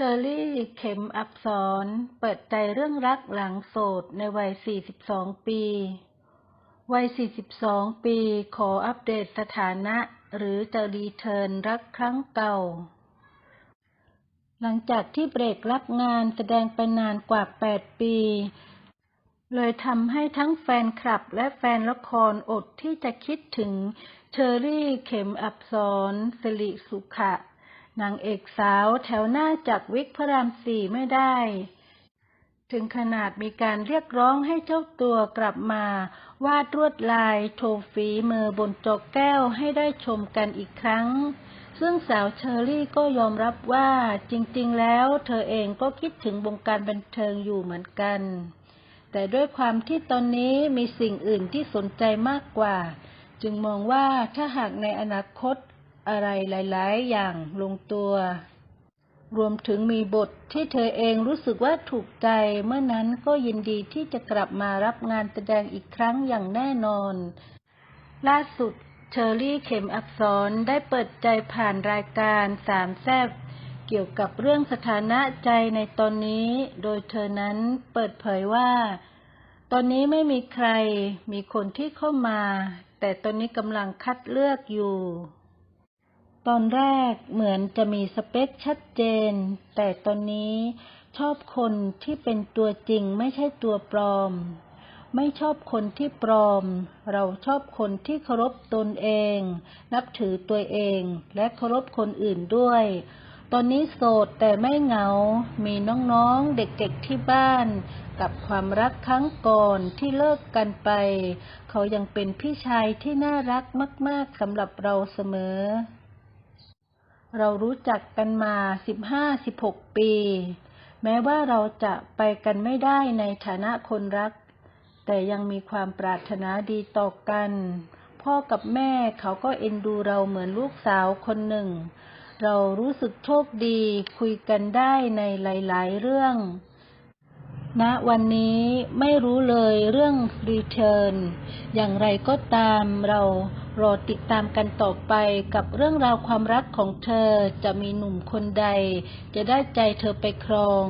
เชอรี่ เข็มอับสรเปิดใจเรื่องรักหลังโสดในวัย 42 ปี วัย 42 ปี ขออัปเดตสถานะ หรือจะรีเทิร์นรักครั้งเก่า หลังจากที่เบรกรับงานแสดงไปนานกว่า 8 ปี เลยทำให้ทั้งแฟนคลับและแฟนละครอดที่จะคิดถึงเชอรี่ เข็มอับสรสิริสุขะ นางเอกสาวแถวหน้าจากวิกพระรามสี่ไม่ได้ ถึงขนาดมีการเรียกร้องให้เจ้าตัวกลับมา วาดรวดลายโชว์ฝีมือบนจอกแก้วให้ได้ชมกันอีกครั้ง ซึ่งสาวเชอรี่ก็ยอมรับว่าจริงๆ แล้วเธอเองก็คิดถึงวงการบันเทิงอยู่เหมือนกัน แต่ด้วยความที่ตอนนี้มีสิ่งอื่นที่สนใจมากกว่า จึงมองว่าถ้าหากในอนาคต อะไรหลาย ๆ อย่างลงตัว รวมถึงมีบทที่เธอเองรู้สึกว่าถูกใจเมื่อนั้นก็ยินดีที่จะกลับมารับงานแสดงอีกครั้งอย่างแน่นอน ล่าสุดเชอรี่เข็มอักษรได้เปิดใจผ่านรายการสามแซบเกี่ยวกับเรื่องสถานะใจในตอนนี้ โดยเธอนั้นเปิดเผยว่า ตอนนี้ไม่มีใครมีคนที่เข้ามา แต่ตอนนี้กำลังคัดเลือกอยู่ ตอนแรกเหมือนจะมีสเปคชัดเจน แต่ตอนนี้ชอบคนที่เป็นตัวจริงไม่ใช่ตัวปลอม ไม่ชอบคนที่ปลอม เราชอบคนที่เคารพตนเอง นับถือตัวเองและเคารพคนอื่นด้วย ตอนนี้โสดแต่ไม่เหงา มีน้องๆเด็กๆที่บ้าน กับความรักครั้งก่อนที่เลิกกันไป เขายังเป็นพี่ชายที่น่ารักมาก ๆสำหรับเราเสมอ เรารู้จักกันมา15-16ปี แม้ว่าเราจะไปกันไม่ได้ในฐานะคนรัก แต่ยังมีความปรารถนาดีต่อกัน พ่อกับแม่เขาก็เอ็นดูเราเหมือนลูกสาวคนหนึ่ง เรารู้สึกโชคดีคุยกันได้ในหลาย ๆ เรื่องณวันนี้ไม่รู้เลยเรื่องรีเทิร์นอย่างไรก็ตามเรา รอติดตามกันต่อไปกับเรื่องราวความรักของเธอจะมีหนุ่มคนใด จะได้ใจเธอไปครอง